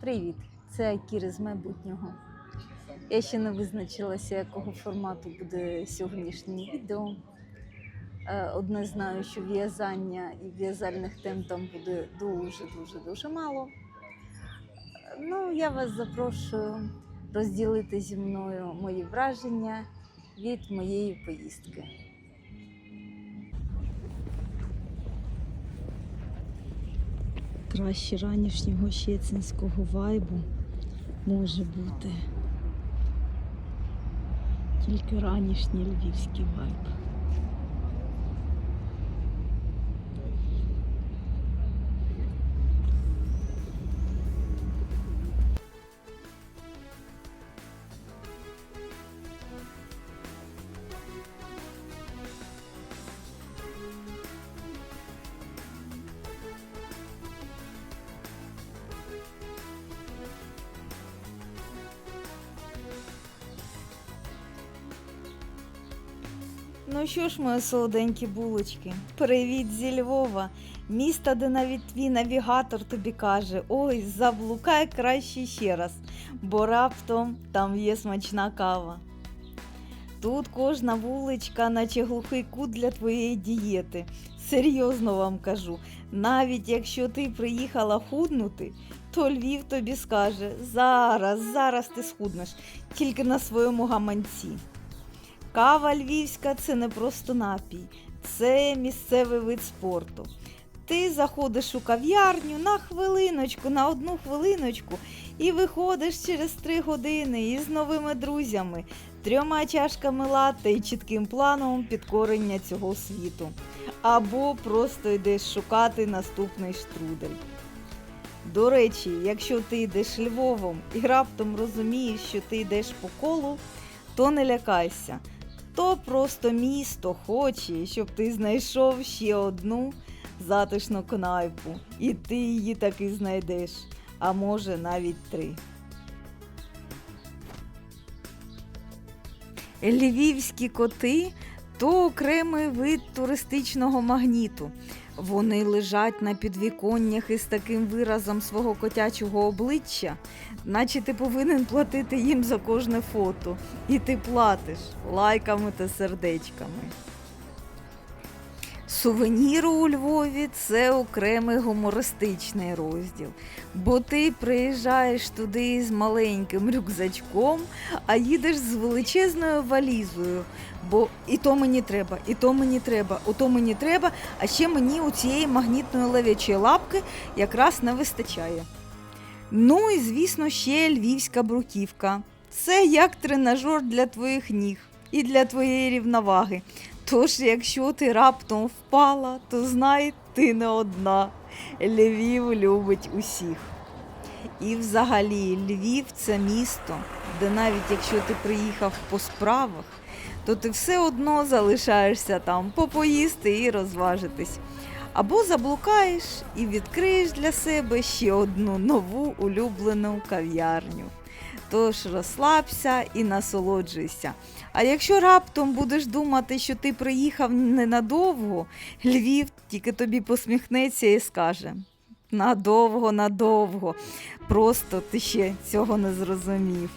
Привіт, це Акіри з майбутнього. Я ще не визначилася, якого формату буде сьогоднішнє відео. Е, Одне знаю, що в'язання і в'язальних тем там буде дуже-дуже дуже мало. Е, Ну, я вас запрошую розділити зі мною мої враження від моєї поїздки. Краще ранішнього щецинського вайбу може бути. Тільки ранішній львівський вайб. Ну що ж, мої солоденькі булочки, привіт зі Львова, міста, де навіть твій навігатор тобі каже: ой, заблукай краще ще раз, бо раптом там є смачна кава. Тут кожна вуличка, наче глухий кут для твоєї дієти. Серйозно вам кажу, навіть якщо ти приїхала худнути, то Львів тобі скаже: зараз, зараз ти схуднеш, тільки на своєму гаманці. Кава львівська це не просто напій, це місцевий вид спорту. Ти заходиш у кав'ярню на хвилиночку, на одну хвилиночку і виходиш через три години із новими друзями, трьома чашками латте і чітким планом підкорення цього світу. Або просто йдеш шукати наступний штрудель. До речі, якщо ти йдеш Львовом і раптом розумієш, що ти йдеш по колу, то не лякайся. То просто місто хоче, щоб ти знайшов ще одну затишну кнайпу, і ти її таки знайдеш, а може навіть три. Львівські коти то окремий вид туристичного магніту. Вони лежать на підвіконнях із таким виразом свого котячого обличчя, наче ти повинен платити їм за кожне фото. І ти платиш лайками та сердечками. Сувеніри у Львові це окремий гумористичний розділ, бо ти приїжджаєш туди з маленьким рюкзачком, а їдеш з величезною валізою. Бо і то мені треба, і то мені треба, ото мені треба, а ще мені у цієї магнітної лев'ячої лапки якраз не вистачає. Ну і звісно, ще львівська бруківка. Це як тренажер для твоїх ніг і для твоєї рівноваги. Тож, якщо ти раптом впала, то знай, ти не одна. Львів любить усіх. І взагалі Львів це місто, де навіть якщо ти приїхав по справах, то ти все одно залишаєшся там попоїсти і розважитись. Або заблукаєш і відкриєш для себе ще одну нову улюблену кав'ярню. Тож розслабся і насолоджуйся. А якщо раптом будеш думати, що ти приїхав ненадовго, Львів тільки тобі посміхнеться і скаже: надовго, надовго. Просто ти ще цього не зрозумів.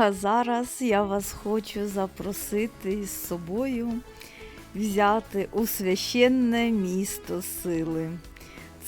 А зараз я вас хочу запросити із собою взяти у священне місто сили.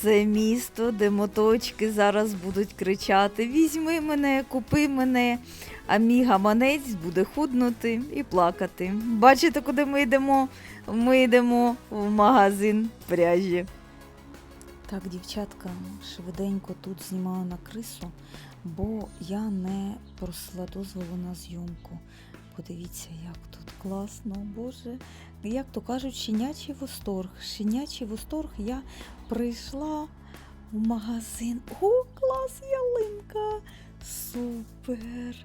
Це місто, де моточки зараз будуть кричати: Візьми мене, купи мене, а мій гаманець буде худнути і плакати. Бачите, куди ми йдемо? Ми йдемо в магазин пряжі. Так, дівчатка, швиденько тут знімаю на крису, бо я не просила дозволу на зйомку. Подивіться, як тут класно, Боже. Як то кажуть, щенячий восторг. Щенячий восторг я прийшла в магазин. О, клас, ялинка! Супер!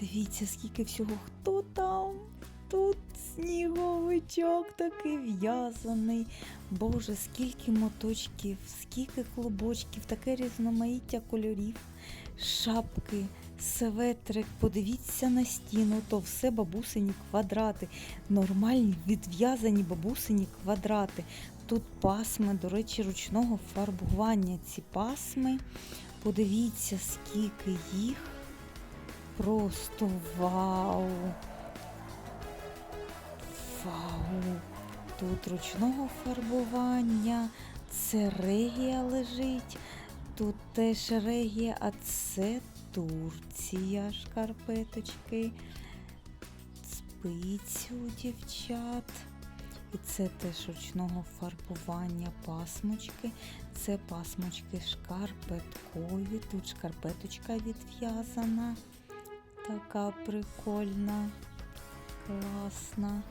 Дивіться, скільки всього. Хто сніговичок. такий в'язаний. Боже, скільки моточків, скільки клубочків, таке різноманіття кольорів, шапки, светрик. Подивіться на стіну, то все бабусині квадрати. Нормальні відв'язані бабусині квадрати. Тут пасми, до речі, ручного фарбування. Ці пасми, подивіться, скільки їх. Просто вау! Вау! Тут ручного фарбування, це регія лежить, тут теж регія, а це Турція шкарпеточки, спиці у дівчат. І це теж ручного фарбування пасмочки. Це пасмочки шкарпеткові. Тут шкарпеточка відв'язана. Така прикольна, класна.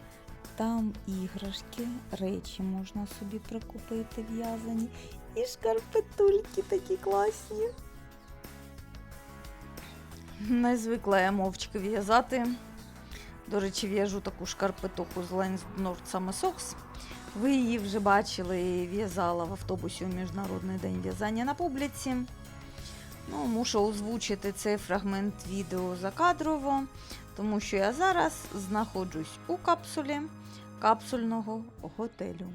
Там іграшки, речі можна собі прикупити в'язані. І шкарпетульки такі класні. Не звикла я мовчки в'язати. До речі, в'яжу таку шкарпетуху з Nord саме Socks. Ви її вже бачили, в'язала в автобусі у Міжнародний день в'язання на публіці. Ну, мушу озвучити цей фрагмент відео закадрово, тому що я зараз знаходжусь у капсулі капсульного готелю.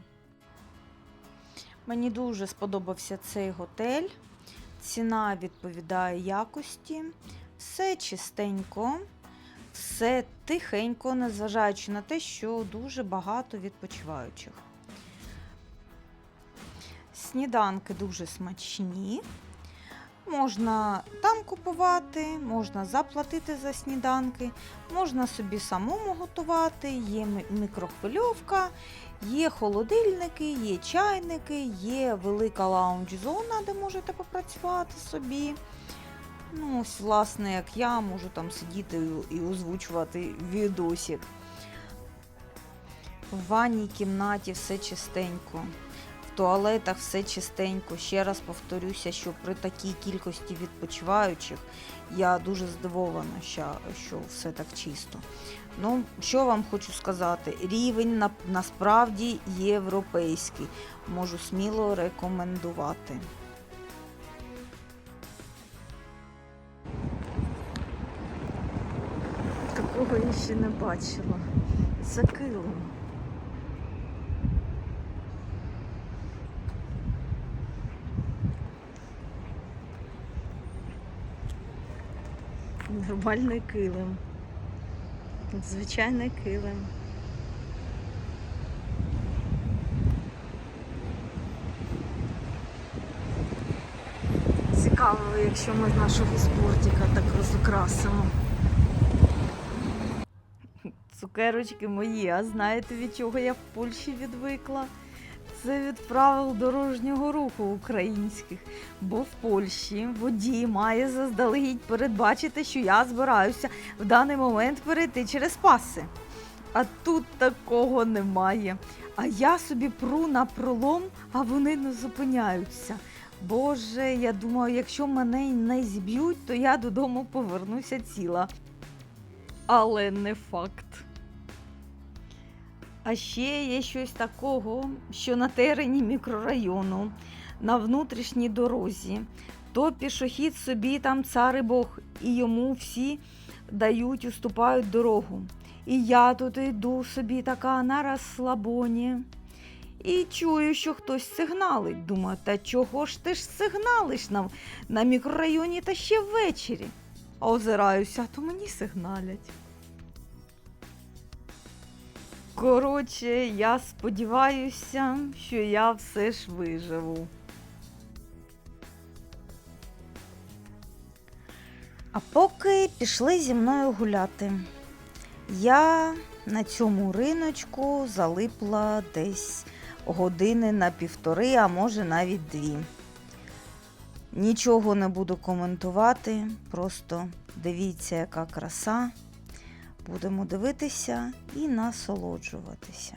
Мені дуже сподобався цей готель. Ціна відповідає якості. Все чистенько, все тихенько, незважаючи на те, що дуже багато відпочиваючих. Сніданки дуже смачні. Можна там купувати, можна заплатити за сніданки, можна собі самому готувати, є мікрохвильовка, є холодильники, є чайники, є велика лаунж-зона, де можете попрацювати собі. Ну, ось, власне, як я можу там сидіти і озвучувати відосик. В ванній кімнаті все чистенько. В туалетах все чистенько. Ще раз повторюся, що при такій кількості відпочиваючих я дуже здивована, що, все так чисто. Ну, що вам хочу сказати, рівень на, насправді європейський. Можу сміло рекомендувати. Такого я ще не бачила. Це килим. Нормальний килим. Звичайний килим. Цікаво, якщо ми з нашого спортика так розукрасимо. Цукерочки мої, а знаєте від чого я в Польщі відвикла? Це від правил дорожнього руху українських. Бо в Польщі водій має заздалегідь передбачити, що я збираюся в даний момент перейти через паси. А тут такого немає. А я собі пру на пролом, а вони не зупиняються. Боже, я думаю, якщо мене не зіб'ють, то я додому повернуся ціла. Але не факт. А ще є щось такого, що на терені мікрорайону, на внутрішній дорозі, то пішохід собі там цар і Бог, і йому всі дають, уступають дорогу. І я тут йду собі така на розслабоні. І чую, що хтось сигналить. Думаю, та чого ж ти ж сигналиш нам на мікрорайоні та ще ввечері? А озираюся, то мені сигналять. Коротше, я сподіваюся, що я все ж виживу. А поки пішли зі мною гуляти. Я на цьому риночку залипла десь години на півтори, а може навіть дві. Нічого не буду коментувати, просто дивіться, яка краса. Будемо дивитися і насолоджуватися.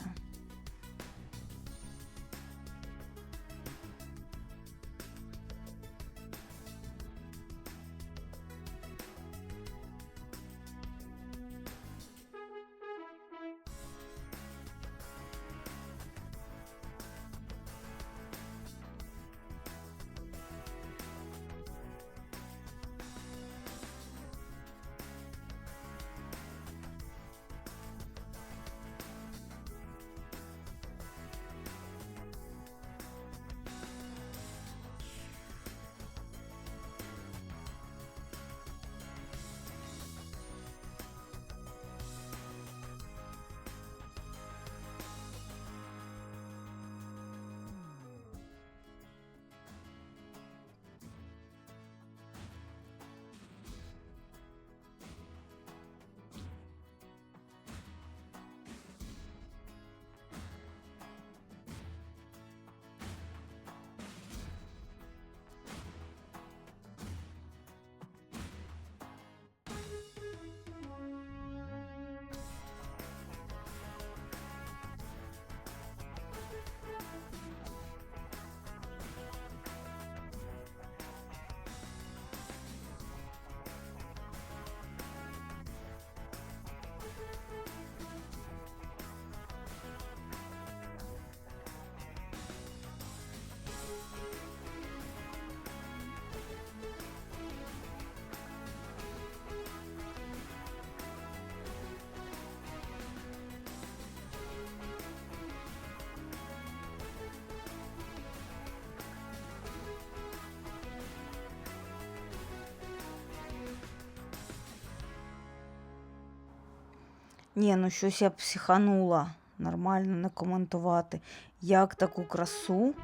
Ні, ну щось я психанула. Нормально не коментувати. Як таку красу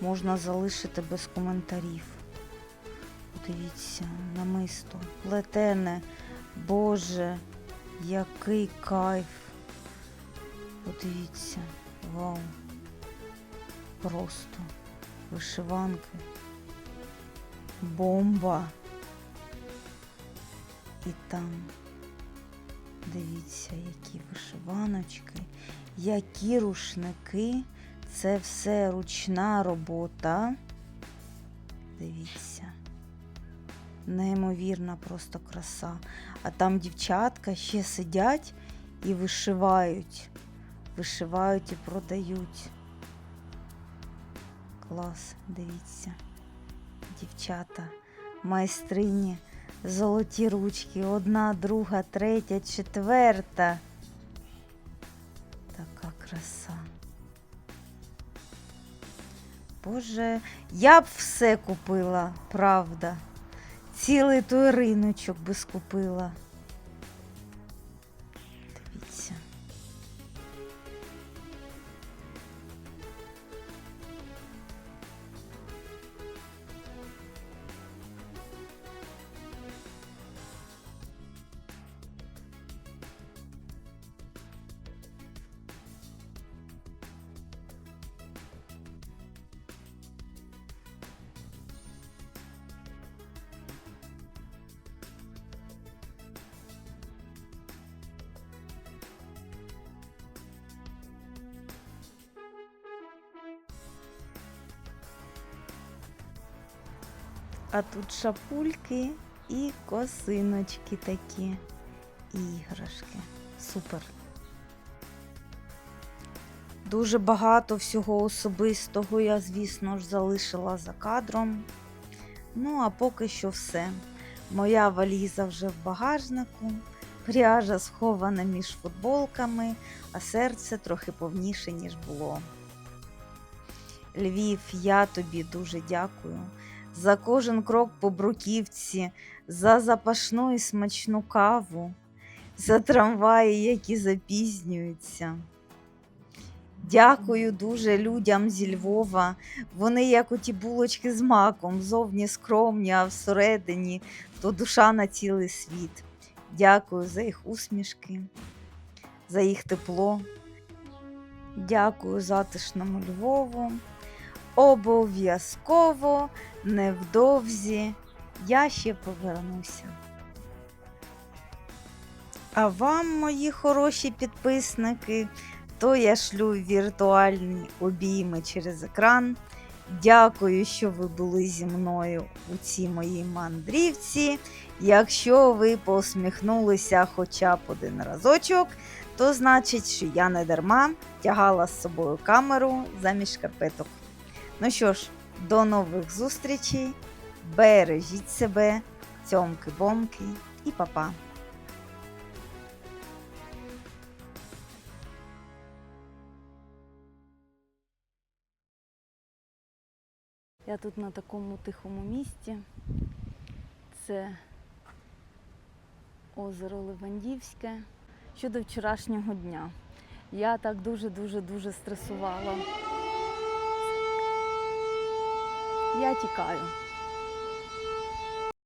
можна залишити без коментарів? Подивіться, намисто, плетене. Боже, який кайф. Подивіться, вау. Просто вишиванки. Бомба. І там, дивіться, які вишиваночки, які рушники. Це все ручна робота. Дивіться. Неймовірна просто краса. А там дівчатка ще сидять і вишивають. Вишивають і продають. Клас, дивіться. Дівчата, майстрині, золоті ручки, одна, друга, третя, четверта. Така краса. Боже, я б все купила, правда. Цілий той риночок би скупила. А тут шапульки і косиночки такі. Іграшки. Супер. Дуже багато всього особистого я, звісно ж, залишила за кадром. Ну, а поки що все. Моя валіза вже в багажнику, пряжа схована між футболками, а серце трохи повніше, ніж було. Львів, я тобі дуже дякую за кожен крок по бруківці, за запашну і смачну каву, за трамваї, які запізнюються. Дякую дуже людям зі Львова. Вони як оті булочки з маком, зовні скромні, а всередині то душа на цілий світ. Дякую за їх усмішки, за їх тепло. Дякую затишному Львову. Обов'язково невдовзі я ще повернуся. А вам, мої хороші підписники, то я шлю віртуальні обійми через екран. Дякую, що ви були зі мною у цій моїй мандрівці. Якщо ви посміхнулися хоча б один разочок, то значить, що я не дарма тягала з собою камеру замість шкарпеток. Ну що ж, до нових зустрічей. Бережіть себе, цьомки-бомки і па-па. Я тут на такому тихому місці. Це озеро Левандівське. Щодо вчорашнього дня. Я так дуже-дуже дуже стресувала. Я тікаю.